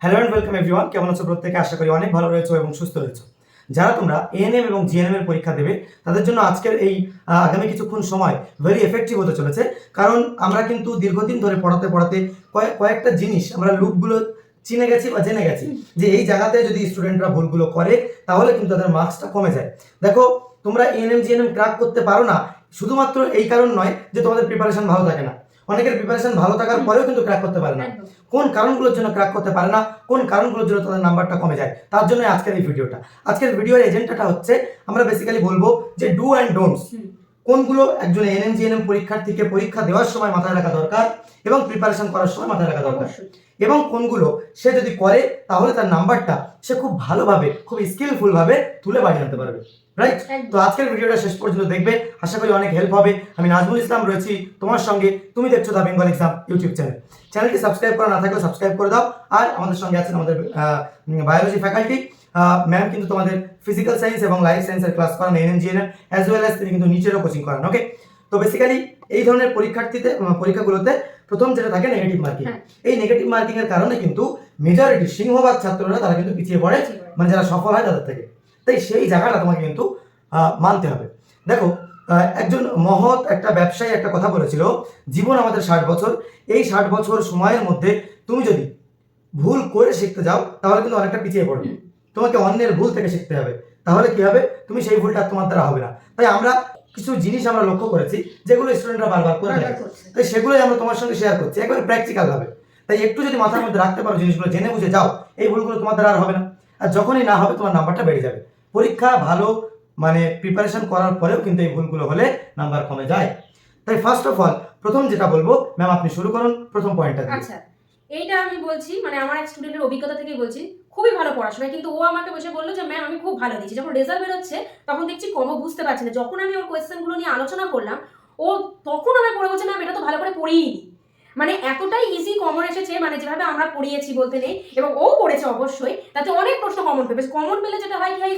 Hello and welcome everyone কেমন আছো প্রত্যেকে? আশা করি অনেক ভালো রয়েছো এবং সুস্থ রয়েছো। যারা তোমরা এএনএম এবং জিএনএম এর পরীক্ষা দেবে, তাদের জন্য আজকের এই আগামী কিছুক্ষণ সময় ভেরি এফেক্টিভ হতে চলেছে। কারণ আমরা কিন্তু দীর্ঘদিন ধরে পড়াতে পড়াতে কয়েক- কয়েকটা জিনিস আমরা লুপগুলো চিনে গেছি বা জেনে গেছি যে এই জায়গাতে যদি স্টুডেন্টরা ভুলগুলো করে, তাহলে কিন্তু তাদের মার্কসটা কমে যায়। দেখো, তোমরা এএনএম জিএনএম ক্র্যাক করতে পারো না। শুধুমাত্র এই কারণ নয় যে তোমাদের প্রিপারেশন ভালো থাকে না। অনেকের প্রিপারেশন ভালো থাকার পরেও কিন্তু ক্র্যাক করতে পারে না। কোন কারণগুলোর জন্য ক্র্যাক করতে পারে না কোন কারণগুলোর জন্য তাদের নাম্বারটা কমে যায় তার জন্য আজকের এই ভিডিওটা আজকের ভিডিওর এজেন্ডাটা হচ্ছে আমরা বেসিক্যালি বলব যে ডু অ্যান্ড ডোন্টস। কোনগুলো একজন এনএম জিএনএম পরীক্ষার্থীকে পরীক্ষা দেওয়ার সময় মাথায় রাখা দরকার এবং প্রিপারেশন করার সময় মাথায় রাখা দরকার। এবং কোনগুলো সে যদি করে তাহলে তার নাম্বারটা সে খুব ভালোভাবে খুব স্কিলফুলভাবে তুলে বাড়িয়ে আনতে পারবে। রাইট। তো আজকের ভিডিওটা শেষ পর্যন্ত দেখবে আশা করি অনেক হেল্প হবে। আমি নাজমুল ইসলাম রয়েছি তোমার সঙ্গে। তুমি দেখছ the Bengal exam YouTube channel চ্যানেলটি সাবস্ক্রাইব করা না থাকলে সাবস্ক্রাইব করে দাও। আর আমাদের সঙ্গে আছেন আমাদের বায়োলজি ফ্যাকাল্টি ম্যাম কিন্তু তোমাদের ফিজিক্যাল সায়েন্স এবং লাইফ সায়েন্সের ক্লাস করান N M GNM as well as তিনি কিন্তু নিচেরও কোচিং করান ওকে তো বেসিক্যালি এই ধরনের পরীক্ষার্থীতে পরীক্ষাগুলোতে প্রথম যেটা থাকে নেগেটিভ মার্কিং হ্যাঁ। এই নেগেটিভ মার্কিং এর কারণে কিন্তু মেজরিটি সিংহভাগ ছাত্ররা তারা কিন্তু পিছিয়ে পড়ে। মানে যারা সফল হয় তাদের থেকে। তাই সেই জায়গাটা তোমাকে কিন্তু আহ, মানতে হবে। দেখো আহ, একজন মহৎ একটা ব্যবসায়ী একটা কথা বলেছিল জীবন আমাদের ষাট বছর। এই ষাট বছর সময়ের মধ্যে তুমি যদি ভুল করে শিখতে যাও তাহলে কিন্তু অনেকটা পিছিয়ে পড়বে। তোমাকে অন্যের ভুল থেকে শিখতে হবে। তাহলে কি হবে? তুমি সেই ভুলটা তোমার দ্বারা হবে না। তাই আমরা কিছু জিনিস আমরা লক্ষ্য করেছি যেগুলো স্টুডেন্টরা বারবার করে থাকে তাই সেগুলোই আমরা তোমার সঙ্গে শেয়ার করছি। একবারে প্র্যাকটিক্যাল ভাবে। তাই একটু যদি মাথার মধ্যে রাখতে পারো জিনিসগুলো জেনে বুঝে যাও এই ভুলগুলো তোমার দ্বারা আর হবে না। আর যখনই না হবে তোমার নাম্বারটা বেড়ে যাবে। পরীক্ষা ভালো মানে প্রিপারেশন করার পরেও কিন্তু এই ভুলগুলো হলে নাম্বার কমে যায়। তাই ফার্স্ট অফ অল প্রথম যেটা বলব ম্যাম আপনি শুরু করুন, প্রথম পয়েন্টটা আচ্ছা এইটা আমি বলছি মানে আমার এক স্টুডেন্টের অভিজ্ঞতা থেকেই বলছি, খুবই ভালো পড়াশোনা কিন্তু ও আমাকে বসে বলল যে ম্যাম আমি খুব ভালো দিচ্ছি যখন রেজাল্ট বেরোচ্ছে, তখন দেখছি কমও বুঝতে পারছি না। যখন আমি ওর কোয়েশ্চেনগুলো নিয়ে আলোচনা করলাম, ও তখন আমি পড়ে বলছে ম্যাম এটা তো ভালো করে পড়িনি মানে এতটাই ইজি কমন এসেছে মানে যেভাবে আমরা পড়িয়েছি বলতে নেই এবং ও পড়েছে অবশ্যই তাতে অনেক প্রশ্ন কমন পেবে কমন পেলে যেটা হয় কি হয়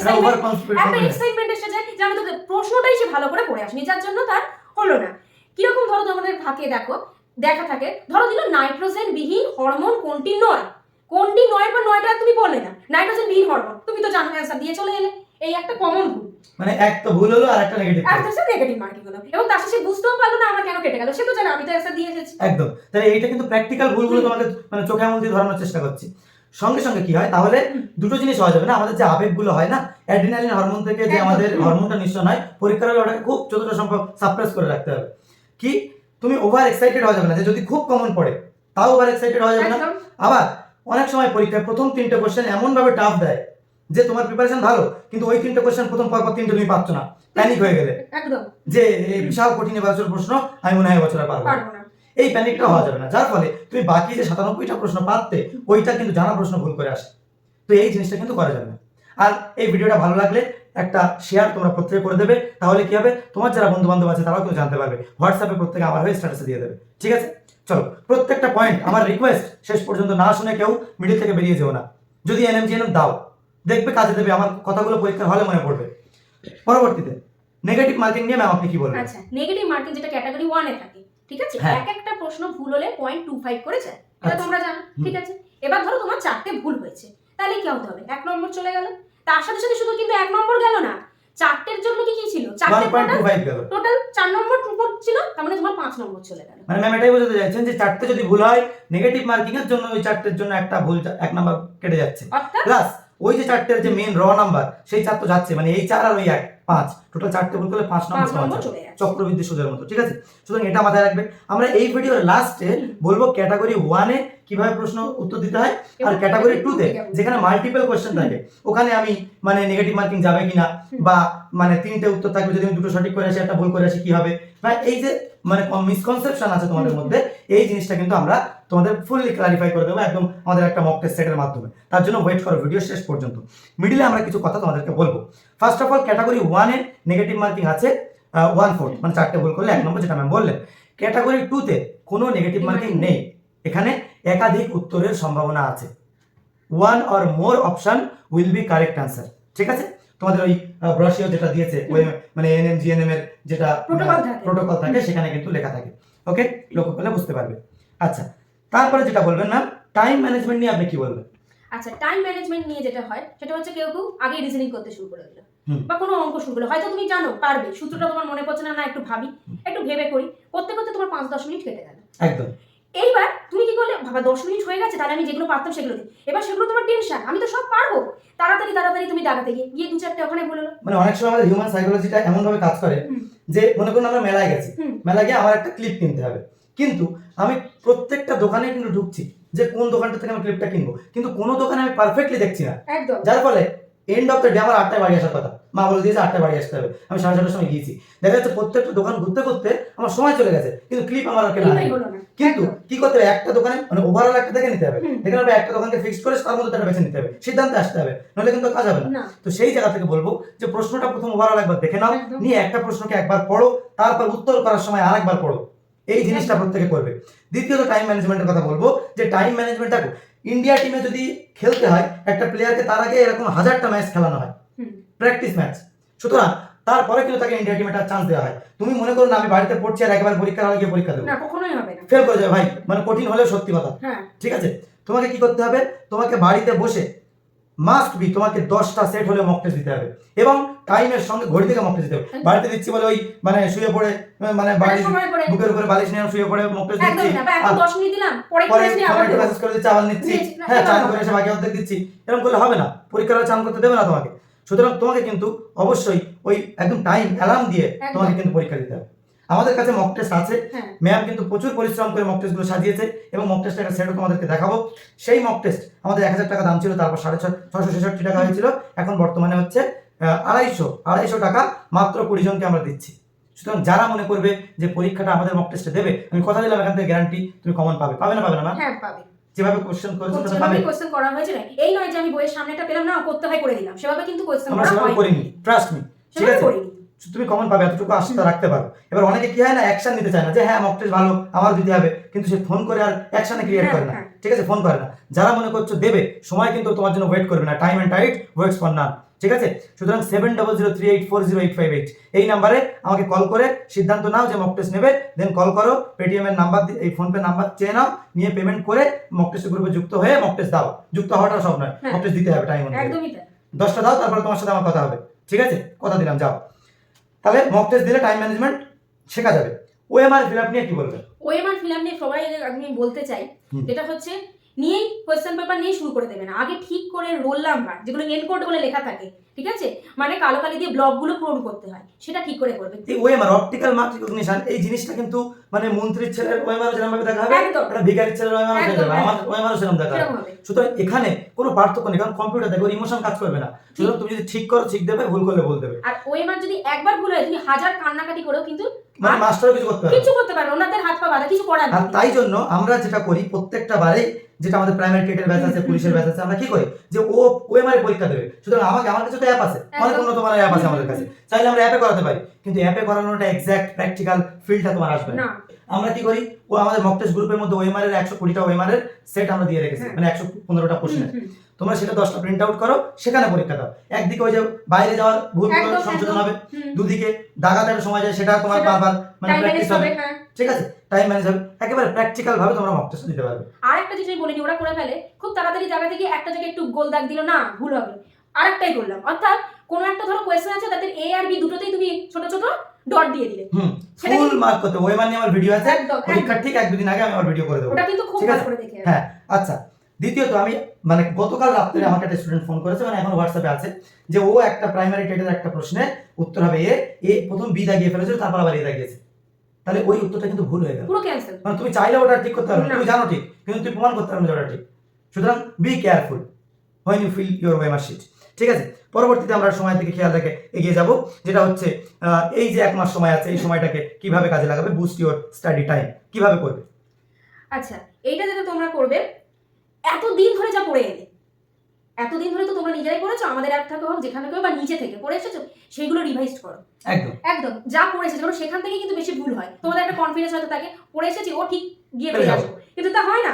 একটা এক্সাইটমেন্ট এসে যায় যে আমি তো প্রশ্নটাই সে ভালো করে পড়ে আসেনি যার জন্য তার হলো না। কীরকম ধরো তোমাদের ফাঁকে দেখো দেখা থাকে ধরো দিল নাইট্রোজেন বিহীন হরমোন কোনটি নয়? কোনটি নয় বা নয়টা তুমি বললে না। নাইট্রোজেন বিহীন হরমোন তুমি তো জানো অ্যান্সার দিয়ে চলে এলে। এই একটা কমন ভুল। মানে এক তো ভুল হলো আর একটা নেগেটিভ আর হচ্ছে নেগেটিভ মার্কিং হলো। এবং তার শেষে বুঝতেও পারল না আমার কেন কেটে গেল? সে তো জানে আমি তো অ্যান্সার দিয়ে এসেছি। একদম। তাই এইটা কিন্তু প্র্যাকটিক্যাল ভুলগুলো তোমাকে মানে চোখে আঙুল দিয়ে ধরানোর চেষ্টা করছি। সঙ্গে সঙ্গে কি হয় তাহলে দুটো জিনিস হওয়া যাবে না আমাদের যে আবেগগুলো হয় না অ্যাড্রিনালিন হরমোন থেকে যে আমাদের হরমোনটা নিঃসরণ হয় পরীক্ষার হলে ওটাকে খুব যতটা সম্ভব সাপ্রেস করে রাখতে হবে। কি? তুমি ওভার এক্সাইটেড হওয়া যাবে না যে যদি খুব কমন পড়ে তাও ওভার এক্সাইটেড হওয়া যাবে না। আবার অনেক সময় পরীক্ষায় প্রথম তিনটে কোশ্চেন এমন ভাবে টাফ দেয় যে তোমার প্রিপারেশন ভালো কিন্তু ওই তিনটে কোশ্চেন প্রথম পর পর তিনটে তুমি পাচ্ছ না। প্যানিক হয়ে গেলে। একদম। যে এই বিশাল কঠিন এবছর প্রশ্ন আমি মনে হয় এবছর পারব না। এই প্যানিকটা হওয়া যাবে না। যার ফলে তুমি বাকি যে সাতানব্বইটা প্রশ্ন পারতে ওইটা কিন্তু জানা প্রশ্ন ভুল করে আসে। তো এই জিনিসটা কিন্তু করা যাবে না। আর এই ভিডিওটা ভালো লাগলে একটা শেয়ার তোমরা প্রত্যেকে করে দেবে। তাহলে কি হবে? তোমার যারা বন্ধু বান্ধব আছে তারাও কিন্তু জানতে পারবে। হোয়াটসঅ্যাপে প্রত্যেকে আমার হয়ে স্ট্যাটাসে দিয়ে দেবে। ঠিক আছে? চলো প্রত্যেকটা পয়েন্ট আমার রিকোয়েস্ট শেষ পর্যন্ত না শুনে কেউ মিডিল থেকে বেরিয়ে যেও না। যদি এনএম জিএনএম দাও দেখবে কাজে দেবে আমার কথাগুলো পরীক্ষার হলে মনে পড়বে। পরবর্তীতে নেগেটিভ মার্কিং নিয়ে ম্যাম আপনি কি বলবেন? আচ্ছা নেগেটিভ মার্কিং যেটা ক্যাটাগরি ওয়ানে থাকে ঠিক আছে? হ্যাঁ। এক একটা প্রশ্ন ভুল হলে পয়েন্ট টু ফাইভ করে যায়। এটা আচ্ছা। তোমরা জানো ঠিক আছে? এবার ধরো তোমার চারটে ভুল হয়েছে তাহলে কি হতে হবে? এক নম্বর চলে গেল। তার সাথে সাথে শুধু কিন্তু এক নম্বর গেল না চারটের জন্য কি কি ছিল? চারটে টোটাল চার নম্বর ছিল তার মানে তোমার পাঁচ নম্বর চলে গেল। মানে ম্যাম এটাই বোঝাতে চাইছেন যে চারটে যদি ভুল হয় নেগেটিভ মার্কিং এর জন্য ওই চারটের জন্য একটা ভুল এক নাম্বার কেটে যাচ্ছে। অর্থাৎ প্লাস ওই যে চারটের যে মেন র নাম্বার সেই চার তো যাচ্ছে মানে এই চার আর ওই এক পাঁচ। টোটাল চারটে ভুল করলে পাঁচ নম্বর চক্রবৃদ্ধি সুদের মতো ঠিক আছে? সুতরাং এটা মাথায় রাখবে। আমরা এই ভিডিওর লাস্টে বলব ক্যাটাগরি ওয়ানে কীভাবে প্রশ্ন উত্তর দিতে হয় আর ক্যাটাগরি টুতে তে যেখানে মাল্টিপল কোয়েশ্চেন থাকে ওখানে আমি মানে নেগেটিভ মার্কিং যাবে কিনা বা মানে তিনটে উত্তর থাকবে যদি আমি দুটো সঠিক করে আসি একটা ভুল করে আসি কি হবে? বা এই যে মানে মিসকনসেপশন আছে তোমাদের মধ্যে এই জিনিসটা কিন্তু আমরা তোমাদের ফুললি ক্লারিফাই করে দেবো একদম আমাদের একটা মক টেস্ট সেটের মাধ্যমে। তার জন্য ওয়েট করো ভিডিও শেষ পর্যন্ত। মিডিলে আমরা কিছু কথা তোমাদেরকে বলব। ফার্স্ট অফ অল ক্যাটাগরি ওয়ানে নেগেটিভ মার্কিং আছে ওয়ান ফোর্থ মানে চারটে ভুল করলে এক নম্বর যেটা ম্যাম বললেন। ক্যাটাগরি টুতে কোনো নেগেটিভ মার্কিং নেই। এখানে একাধিক উত্তরের সম্ভাবনা আছে। One or more option will be correct answer ঠিক আছে? তোমাদের ওই ব্রশিও যেটা দিয়েছে ওই মানে এনএম জিএনএম এর যেটা প্রোটোকল থাকে। সেখানে কিন্তু লেখা থাকে। ওকে লক্ষ্য করলে বুঝতে পারবে। আচ্ছা তারপরে যেটা বলবেন ম্যাম টাইম ম্যানেজমেন্ট নিয়ে আপনি কি বলবেন? আচ্ছা টাইম ম্যানেজমেন্ট নিয়ে যেটা হয় সেটা হচ্ছে কেউ কেউ আগে রিজনিং করতে শুরু করে দিল বা কোনো অঙ্ক শুরু করল। হয়তো তুমি জানো পারবে সূত্রটা তোমার মনে পড়ছে না না একটু ভাবি একটু ভেবে করি। করতে করতে তোমার পাঁচ দশ মিনিট কেটে গেল। একদম। এইবার তুমি কি করলে বাবা দশ মিনিট হয়ে গেছে তাহলে আমি যেগুলো পারতাম সেগুলো দিই। এবার সেগুলো তোমার টেনশন আমি তো সব পারব। তাড়াতাড়ি তাড়াতাড়ি তুমি দাঁড়াতে গিয়ে গিয়ে দু চারটে ওখানে বলে মানে অনেক সময় আমাদের হিউম্যান সাইকোলজিটা এমন ভাবে কাজ করে যে মনে করুন আমরা মেলায় গেছি। মেলায় গিয়ে আমার একটা ক্লিপ কিনতে হবে। কিন্তু আমি প্রত্যেকটা দোকানে কিন্তু ঢুকছি যে কোন দোকানটা থেকে আমি ক্লিপটা কিনবো। কিন্তু কোনো দোকানে আমি পারফেক্টলি দেখছি না। একদম। যার ফলে এন্ড অফ দ্য ডে আমার আটটায় বাড়ি আসার কথা। মা বলে দিয়েছে আটটায় বাড়ি আসতে হবে। আমি সাড়ে ছটার সময় গিয়েছি। দেখা যাচ্ছে প্রত্যেকটা দোকান ঘুরতে ঘুরতে আমার সময় চলে গেছে। কিন্তু ক্লিপ আমার আর কেনা কিন্তু কি করতে হবে? একটা দোকানে মানে ওভারঅল একটা দেখে নিতে হবে। হুম। এখানে একটা দোকানকে ফিক্সড করে তার মধ্যে একটা বেছে নিতে হবে। সিদ্ধান্তে আসতে হবে। নাহলে কিন্তু কাজ হবে না। তো সেই জায়গা থেকে বলব যে প্রশ্নটা প্রথম ওভারঅল একবার দেখে নাও। নিয়ে একটা প্রশ্নকে একবার পড়ো তারপর উত্তর করার সময় আরেকবার পড়ো। এই জিনিসটা প্রত্যেকে করবে। দ্বিতীয়ত টাইম ম্যানেজমেন্টের কথা বলব যে টাইম ম্যানেজমেন্ট দেখো ইন্ডিয়া টিমে যদি খেলতে হয় একটা প্লেয়ারকে তার আগে এরকম হাজারটা ম্যাচ খেলানো হয়। প্র্যাকটিস ম্যাচ সুতরাং তারপরে কিন্তু তাকে ইন্ডিয়া টিমে একটা চান্স দেওয়া হয়। তুমি মনে করো না আমি বাড়িতে পড়ছি আর একবার পরীক্ষার হলে গিয়ে পরীক্ষা দেবো। না কখনোই হবে না। ফেল করে যাবে ভাই। মানে কঠিন হলেও সত্যি কথা। হ্যাঁ। ঠিক আছে? তোমাকে কি করতে হবে? তোমাকে বাড়িতে বসে মাস্ট বি তোমাকে দশটা সেট হলে মক টেস্ট দিতে হবে। এবং টাইমের সঙ্গে ঘড়ি থেকে মক টেস্ট দিতে হবে। বাড়িতে দিচ্ছি বলে ওই মানে শুয়ে পড়ে মানে বাড়ি বুকের উপরে বালিশ নিয়ে শুয়ে পড়ে মক টেস্ট দিচ্ছি। পরে। মেসেজ করে দিচ্ছি আবার নিচ্ছি। হ্যাঁ চান করে এসে বাকি অর্ধেক দিচ্ছি। এরকম করলে হবে না। পরীক্ষার চান করতে দেবে না তোমাকে। সুতরাং তোমাকে কিন্তু অবশ্যই ওই একদম টাইম অ্যালার্ম দিয়ে তোমাকে কিন্তু পরীক্ষা দিতে হবে। আমাদের কাছে মক টেস্ট আছে। ম্যাম কিন্তু প্রচুর পরিশ্রম করে মক টেস্টগুলো সাজিয়েছে এবং মক টেস্টের একটা সেটও তোমাদেরকে দেখাবো। সেই মক টেস্ট আমাদের এক হাজার টাকা দাম ছিল তারপর সাড়ে ছশো ছেষট্টি টাকা হয়েছিল। এখন বর্তমানে হচ্ছে আড়াইশো আড়াইশো টাকা মাত্র কুড়ি জনকে আমরা দিচ্ছি। সুতরাং যারা মনে করবে যে পরীক্ষাটা আমাদের মক টেস্টে দেবে আমি কথা দিলাম এখান থেকে গ্যারান্টি তুমি কমন পাবে। পাবে না পাবে না হ্যাঁ পাবে। যেভাবে কোশ্চেন করেছ সেটা পাবে। কোশ্চেন করা হয়েছে না এই নয় যে আমি বইয়ের সামনেটা পেলাম না করতে হয় করে দিলাম। সেভাবে কিন্তু কোশ্চেন আমরা করা সেভাবে করিনি ট্রাস্ট মি ঠিক সেভাবে আছে? তুমি কমন পাবে এতটুকু আস্থা রাখতে পারো। এবার অনেকে কি হয় না অ্যাকশন নিতে চায় না যে হ্যাঁ মক টেস্ট ভালো আমার দিতে হবে। কিন্তু সে ফোন করে আর অ্যাকশনে ক্রিয়েট হ্যাঁ, করে না। হ্যাঁ। ঠিক আছে ফোন করে না। যারা মনে করছ দেবে সময় কিন্তু তোমার জন্য ওয়েট করবে না। Time and tide waits for none ঠিক আছে? সুতরাং seven double zero three eight four zero eight five eight এই নাম্বারে আমাকে কল করে সিদ্ধান্ত নাও যে মক টেস্ট নেবে দেন কল করো পেটিএম এর নাম্বার এই ফোনপে নাম্বার চেয়ে নাও নিয়ে পেমেন্ট করে মক টেস্ট গ্রুপে যুক্ত হয়ে মক টেস্ট দাও। যুক্ত হওয়াটা সব নয়। হ্যাঁ। মক টেস্ট দিতে হবে টাইম দশটা দাও তারপরে তোমার সাথে আমার কথা হবে। ঠিক আছে? কথা দিলাম যাও। তাহলে মক টেস্ট দিলে টাইম ম্যানেজমেন্ট শেখা যাবে। ওএমআর ফিল আপ নিয়ে কি বলবেন? ওএমআর ফিল আপ নিয়ে সবাই আমি বলতে চাই। যেটা হচ্ছে নিয়েই কোয়েশ্চেন পেপার নিয়ে শুরু করে দেবেন আগে ঠিক করে রোল নাম্বার যেগুলো এনকোড বলে লেখা থাকে ঠিক আছে? মানে কালো কালি দিয়ে ব্লকগুলো পূরণ করতে হয়। সেটা ঠিক করে করবে। এই ওএমআর অপটিক্যাল মার্ক রিকগনিশন এই জিনিসটা কিন্তু মানে মন্ত্রীর ছেলের ওএমআর যেরকম ভাবে দেখা হবে। একটা ভিখারির ছেলের ওএমআর যাবে আমার ওএমআর সেরকম দেখা হবে। সুতরাং এখানে কোনো পার্থক্য নেই কারণ কম্পিউটার দেখো ইমোশন কাজ করবে না। সুতরাং তুমি যদি ঠিক করো ঠিক দেবে ভুল করলে ভুল দেবে। আর ওএমআর যদি একবার ভুল হয় তুমি হাজার কান্নাকাটি করেও কিন্তু মানে মাস্টারও কিছু করতে পারবে না। কিছু করতে পারে ওনাদের হাত পা বাঁধা কিছু করার আর তাই জন্য আমরা যেটা করি প্রত্যেকটা বারে যেটা আমাদের প্রাইমারি টেটের ব্যাচ আছে পুলিশের ব্যাচ আছে আমরা কি করি? যে ও ওএমআর পরীক্ষা দেবে। সুতরাং আমাকে আমার কাছে তো অ্যাপ আছে। অনেক উন্নত মানের অ্যাপ আছে আমাদের কাছে। চাইলে আমরা অ্যাপে করাতে পারি। কিন্তু অ্যাপে করানোটা এক্সাক্ট প্র্যাকটিক্যাল ফিলটা তোমার আসবে না। আমরা কি করি? ও আমাদের মক টেস্ট গ্রুপের মধ্যে ওএমআর এর একশো কুড়িটা ওএমআর এর সেট আমরা দিয়ে রেখেছি। হ্যাঁ। মানে একশো পনেরোটা হুম, প্রশ্নের তোমরা সেটা দশটা প্রিন্ট আউট করো সেখানে পরীক্ষা দাও। একদিকে ওই যে বাইরে যাওয়ার ভুল সংশোধন হবে। দুদিকে দাগাতে একটা সময় যায় সেটা তোমার বারবার মানে প্র্যাকটিস হবে। হ্যাঁ। ঠিক আছে? টাইম ম্যানেজ হবে। একেবারে প্র্যাকটিক্যাল ভাবে তোমরা মক টেস্ট দিতে পারবে। আর একটা জিনিস বলিনি ওরা করে ফেলে। খুব তাড়াতাড়ি জায়গা থেকে একটা জায়গায় একটু গোল দাগ দিল না ভুল হবে। আরেকটাই করলাম। অর্থাৎ কোনো একটা ধরো কোয়েশ্চেন আছে তাদের এ আর বি দুটোতেই তুমি ছোট ছোট ডট দিয়ে দিলে। হুম ফুল মার্ক করতে ওএমআর নিয়ে আমার ভিডিও আছে। পরীক্ষার ঠিক এক দুদিন আগে আমি আমার ভিডিও করে দেবো। ওটা কিন্তু খুব ভালো করে দেখে হ্যাঁ আচ্ছা। দ্বিতীয়ত আমি মানে গতকাল রাত্রে আমাকে একটা স্টুডেন্ট ফোন করেছে মানে এখন হোয়াটসঅ্যাপে আছে যে ও একটা প্রাইমারি টেটের একটা প্রশ্নে উত্তর হবে এ এ প্রথম বি দাগিয়ে ফেলেছিল তারপর আবার এ দাগিয়েছে তাহলে ওই উত্তরটা কিন্তু ভুল হয়ে গেল। পুরো ক্যান্সেল মানে তুমি চাইলে ওটা ঠিক করতে পারবে। তুমি জানো ঠিক কিন্তু তুমি প্রমাণ করতে পারবে না যে ওটা ঠিক। সুতরাং be careful when you fill your OMR sheet ঠিক আছে? পরবর্তীতে আমরা সময়ের দিকে খেয়াল রেখে এগিয়ে যাব যেটা হচ্ছে এই যে এক মাস সময় আছে এই সময়টাকে কীভাবে কাজে লাগাবে? বুস্ট ইউর স্টাডি টাইম কীভাবে করবে? আচ্ছা এইটা যেটা তোমরা করবে এতদিন ধরে যা পড়ে এলে এতদিন ধরে তো তোমরা নিজেরাই পড়েছো আমাদের অ্যাপ থেকে হোক যেখানে হোক বা নিচে থেকে পড়ে এসেছ সেইগুলো রিভাইজ করো। একদম। একদম যা পড়েছে যেমন সেখান থেকে কিন্তু বেশি ভুল হয়। তোমাদের একটা কনফিডেন্স হয়তো থাকে পড়ে এসেছি ও ঠিক গিয়ে পেয়ে যাব। আসব। কিন্তু তা হয় না।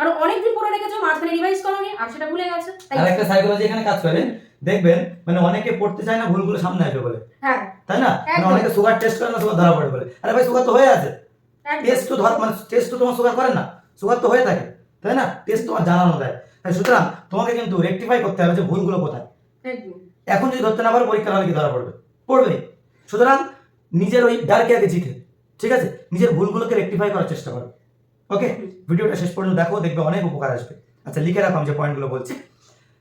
কারণ অনেকদিন পড়ে রেখেছো মাঝখানে রিভাইজ করোনি আর সেটা ভুলে গেছে। আর একটা সাইকোলজি এখানে কাজ করে দেখবেন মানে অনেকে পড়তে চায় না ভুলগুলো সামনে আসবে বলে। হ্যাঁ। তাই না? মানে অনেকে সুগার টেস্ট করে না সুগার ধরা পড়ে বলে। আরে ভাই সুগার তো হয়ে আছে। টেস্ট তো ধর মানে টেস্ট তো তোমার সুগার করে না। সুগার তো হয়ে থাকে তাই না? টেস্ট তোমার জানানো দেয়। তাই সুতরাং তোমাকে কিন্তু রেকটিফাই করতে হবে যে ভুলগুলো কোথায়। এখন যদি ধরতে না পারো পরীক্ষার হলে কি ধরা পড়বে? পড়বে সুতরাং নিজের ওই ডারকে আগে জিতে ঠিক আছে? নিজের ভুলগুলোকে রেকটিফাই করার চেষ্টা করো। ওকে ভিডিওটা শেষ পর্যন্ত দেখো দেখবে অনেক উপকার আসবে। আচ্ছা লিখে রাখো আমি যে পয়েন্টগুলো বলছি।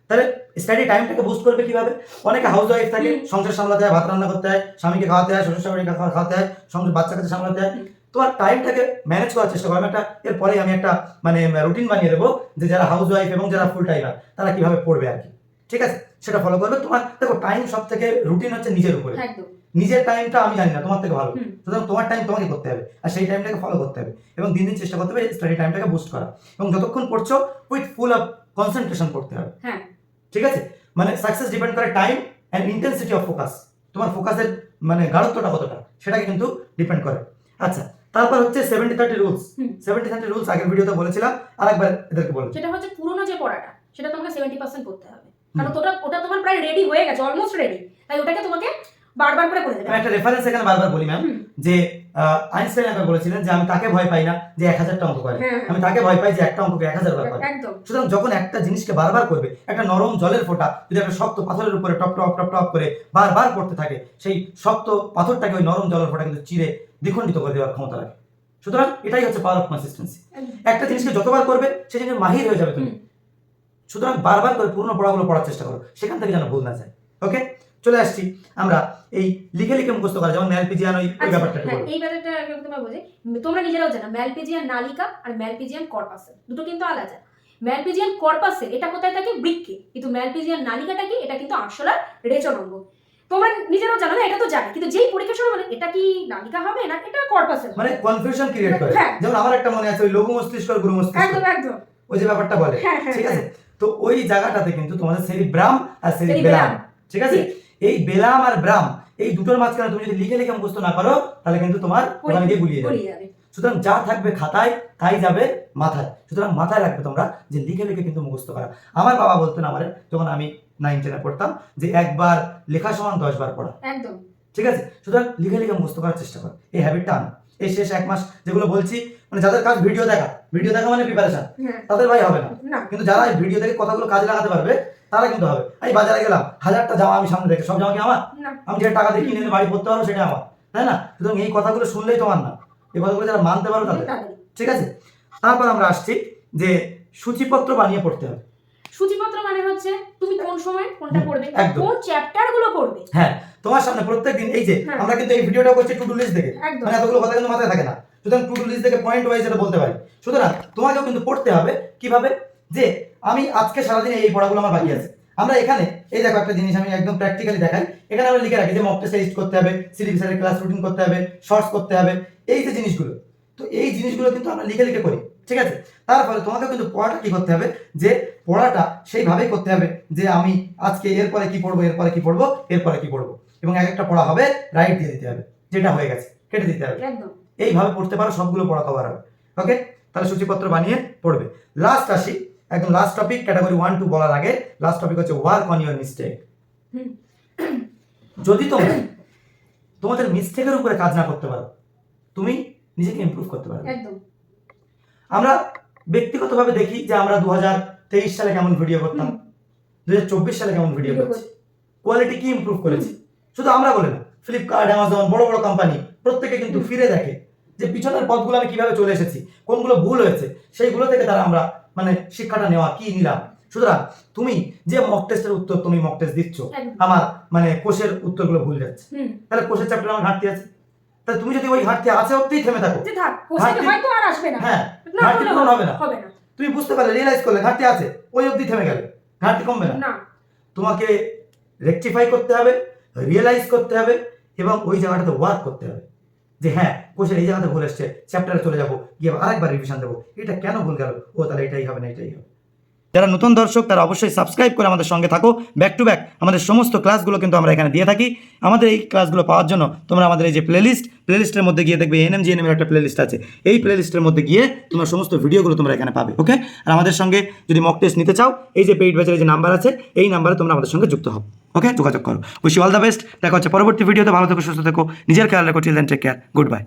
তাহলে স্টাডি টাইমটাকে বুস্ট করবে কীভাবে? অনেকে হাউস ওয়াইফ থাকে সংসার সামলাতে হয় ভাত রান্না করতে হয় স্বামীকে খাওয়াতে হয় শ্বশুর শাশুড়িকে খাওয়া- খাওয়াতে হয় সংসার বাচ্চা কাছে সামলাতে হয়। তোমার টাইমটাকে ম্যানেজ করার চেষ্টা করো। আমি একটা এরপরে আমি একটা মানে রুটিন বানিয়ে দেবো যে যারা হাউস ওয়াইফ এবং যারা ফুল টাইমার তারা কীভাবে পড়বে আর কি। ঠিক আছে? সেটা ফলো করবে। তোমার দেখো টাইম সব থেকে রুটিন হচ্ছে নিজের উপরে। নিজের টাইমটা আমি জানি না তোমার থেকে ভালো। সুতরাং তোমার টাইম তোমাকে করতে হবে আর সেই টাইমটাকে ফলো করতে হবে এবং দিন দিন চেষ্টা করতে হবে স্টাডি টাইমটাকে বুস্ট করা এবং যতক্ষণ পড়ছো উইথ ফুল অফ কনসেন্ট্রেশন পড়তে হবে। হ্যাঁ। ঠিক আছে? মানে সাকসেস ডিপেন্ড করে time and intensity of focus তোমার ফোকাসের মানে গাঢ়ত্বটা কতটা সেটাকে কিন্তু ডিপেন্ড করে। আচ্ছা তারপর হচ্ছে seventy thirty rules seventy thirty rules আগের ভিডিওতে বলেছিলাম আরেকবার এদেরকে বলব সেটা হচ্ছে পুরোনো যে পড়াটা সেটা তোমাকে সেভেন্টি পার্সেন্ট করতে হবে। কারণ ওটা ওটা তোমার প্রায় রেডি হয়ে গেছে অলমোস্ট রেডি তাই ওটাকে তোমাকে বারবার করে করে দেবে। একটা রেফারেন্স এখানে বারবার বলি ম্যাম যে আইনস্টাইন একবার বলেছিলেন যে আমি তাকে ভয় পাই না যে এক হাজারটা অঙ্ক করে? হ্যাঁ আমি তাকে ভয় পাই যে একটা অঙ্ককে এক হাজার বার করে? সুতরাং যখন একটা জিনিসকে বারবার করবে একটা নরম জলের ফোঁটা যদি একটা শক্ত পাথরের উপরে টপ টপ টপ টপ করে বারবার পড়তে থাকে সেই শক্ত পাথরটাকে ওই নরম জলের ফোঁটা কিন্তু চিরে দ্বিখণ্ডিত করে দেওয়ার ক্ষমতা রাখে। সুতরাং এটাই হচ্ছে পাওয়ার অফ কনসিস্টেন্সি একটা জিনিসকে যতবার করবে সেই জিনিস মাহির হয়ে যাবে তুমি। সুতরাং বারবার করে পূর্ণ পড়াগুলো পড়ার চেষ্টা করো সেখান থেকে যেন ভুল না যায়। ওকে চলে আসছি আমরা এই লিখে লিখে মুখস্থ করা যেমন ম্যালপিজিয়ান ওই ওই আচ্ছা, ব্যাপারটা হ্যাঁ, এই ব্যাপারটা একটু তোমায় বলি তোমরা নিজেরাও জানো ম্যালপিজিয়ান নালিকা আর ম্যালপিজিয়ান কর্পাসেল দুটো কিন্তু আলাদা। ম্যালপিজিয়ান কর্পাসেল এটা কোথায় থাকে? বৃক্কে কিন্তু ম্যালপিজিয়ান নালিকাটা কি? এটা কিন্তু আরশোলার রেচন অঙ্গ। তোমরা নিজেরাও জানো না এটা তো জানো কিন্তু যেই পরীক্ষার সময় বলে এটা কি নালিকা হবে না এটা কর্পাসেল মানে কনফিউশন ক্রিয়েট করে। হ্যাঁ। যেমন আমার একটা মনে আছে ওই লঘু মস্তিষ্ক আর গুরু মস্তিষ্ক। একদম একদম। ওই যে ব্যাপারটা বলে হ্যাঁ ঠিক আছে? তো ওই জায়গাটাতে কিন্তু তোমাদের সেরিব্রাম আর সেরিবেলাম। ঠিক আছে? এই বেলাম আর ব্রাম এই দুটোর মাঝখানে তুমি যদি লিখে লিখে মুখস্থ না পারো তাহলে কিন্তু তোমার ওখানে গিয়ে গুলিয়ে যাবে সুতরাং যা থাকবে খাতায় তাই যাবে মাথায়। সুতরাং মাথায় রাখবে তোমরা যে লিখে লিখে কিন্তু মুখস্থ করা। আমার বাবা বলতেন আমার যখন আমি নাইন টেনে পড়তাম যে একবার লেখা সমান দশ বার পড়া। একদম। ঠিক আছে? সুতরাং লিখে লিখে মুখস্থ করার চেষ্টা করো। এই হ্যাবিটটা আনো। এই শেষ এক মাস যেগুলো বলছি মানে যাদের কাজ ভিডিও দেখা ভিডিও দেখা মানে প্রিপারেশন হ্যাঁ। তাদের ভাই হবে না। কিন্তু যারা ভিডিও থেকে কথাগুলো কাজে লাগাতে পারবে তারা কিন্তু হবে? আমি বাজারে গেলাম হাজারটা জামা আমি সামনে রেখে সব জামা কি আমার? আমি যেটা টাকা দিয়ে কিনে বাড়ি পড়তে পারব সেটা আমার তাই না? সুতরাং এই কথাগুলো শুনলেই তোমার না। এই কথাগুলো যারা মানতে পারবে তাদের। ঠিক আছে? তারপর আমরা আসছি যে সূচিপত্র বানিয়ে পড়তে হবে। সূচিপত্র মানে হচ্ছে তুমি কোন সময় কোনটা পড়বে কোন চ্যাপ্টারগুলো পড়বে। হ্যাঁ তোমার সামনে প্রত্যেক দিন এই যে হ্যাঁ। আমরা কিন্তু এই ভিডিওটা করছি টু ডু লিস্ট দেখে মানে এতগুলো কথা কিন্তু মাথায় থাকে না। সুতরাং টু ডু লিস্ট দেখে পয়েন্ট ওয়াইজ এটা বলতে পারি। সুতরাং তোমাকেও কিন্তু পড়তে হবে কীভাবে? যে আমি আজকে সারাদিনে এই পড়াগুলো আমার বাকি আছে। আমরা এখানে এই দেখো একটা জিনিস আমি একদম প্র্যাকটিক্যালি দেখাই। এখানে আমরা লিখে রাখি যে মক টেস্ট করতে হবে সিডি স্যারের ক্লাস রুটিন করতে হবে শর্টস করতে হবে এই যে জিনিসগুলো। তো এই জিনিসগুলো কিন্তু আমরা লিখে লিখে করি ঠিক আছে? তার ফলে তোমাকে কিন্তু পড়াটা কি করতে হবে? যে পড়াটা সেইভাবেই করতে হবে যে আমি আজকে এরপরে কি পড়ব এরপরে কি পড়ব এরপরে কি পড়ব। এবং এক একটা পড়া হবে রাইট দিয়ে দিতে হবে যেটা হয়ে গেছে কেটে দিতে হবে। এইভাবে পড়তে পারো সবগুলো পড়া কভার হবে ওকে তাহলে সূচিপত্র বানিয়ে পড়বে। লাস্ট আসি একদম last topic category one two বলার আগে লাস্ট টপিক হচ্ছে ওয়ার্ক অন ইউর মিস্টেক যদি তোমরা তোমাদের মিস্টেকের উপরে কাজ না করতে পারো তুমি নিজেকে ইমপ্রুভ করতে পারবে। একদম। আমরা ব্যক্তিগতভাবে দেখি যে আমরা দু তেইশ সালে কেমন ভিডিও করতাম। দু চব্বিশ সালে কেমন ভিডিও করছি। কোয়ালিটি কি ইমপ্রুভ করেছি? শুধু আমরা বলে না ফ্লিপকার্ট অ্যামাজন বড় বড় কোম্পানি প্রত্যেকে কিন্তু ফিরে দেখে যে পিছনের পথগুলো আমি কীভাবে চলে এসেছি কোনগুলো ভুল হয়েছে সেইগুলো থেকে তারা আমরা মানে শিক্ষাটা নেওয়া কি নিলাম সুতরাং তুমি যে মক টেস্টের উত্তর তুমি মক টেস্ট দিচ্ছ আমার মানে কোষের উত্তরগুলো ভুল যাচ্ছে। তাহলে কোষের চ্যাপ্টার আমার ঘাটতি আছে? তাহলে তুমি যদি ওই ঘাটতি আছে অব্দিই থেমে থাকো। হ্যাঁ ঘাটতি পূরণ হবে না। হবে না। তুমি বুঝতে পারলে রিয়েলাইজ করলে ঘাটতি আছে ওই অবধি থেমে গেলে। ঘাটতি কমবে না। না। তোমাকে রেকটিফাই করতে হবে রিয়েলাইজ করতে হবে এবং ওই জায়গাটাতে ওয়ার্ক করতে হবে। যে হ্যাঁ কোশ্চেন এই জায়গাতে ভুল এসছে চ্যাপ্টারে চলে যাব, গিয়ে আরেকবার রিভিশন দেবো। এটা কেন ভুল গেল? ও তাহলে এটাই হবে না, এটাই হবে। যারা নতুন দর্শক, তারা অবশ্যই সাবস্ক্রাইব করে আমাদের সঙ্গে থাকো। ব্যাক টু ব্যাক আমাদের সমস্ত ক্লাসগুলো কিন্তু আমরা এখানে দিয়ে থাকি। আমাদের এই ক্লাসগুলো পাওয়ার জন্য তোমরা আমাদের এই যে প্লেলিস্ট প্লেলিস্টের মধ্যে গিয়ে দেখবে এনএম জি এর একটা প্লেলিস্ট আছে। এই প্লেলিস্টের মধ্যে গিয়ে তোমরা সমস্ত ভিডিওগুলো তোমরা এখানে পাবে ওকে আর আমাদের সঙ্গে যদি মক টেস্ট নিতে চাও, এই যে পেইড ব্যাচের যে নাম্বার আছে, এই নাম্বারে তোমরা আমাদের সঙ্গে যুক্ত হও ওকে যোগাযোগ করো। উইশ অল দ্য বেস্ট দেখা হচ্ছে পরবর্তী ভিডিওতে ভালো থেকো, সুস্থ থেকো। নিজের খেয়াল রাখো। Then take care good bye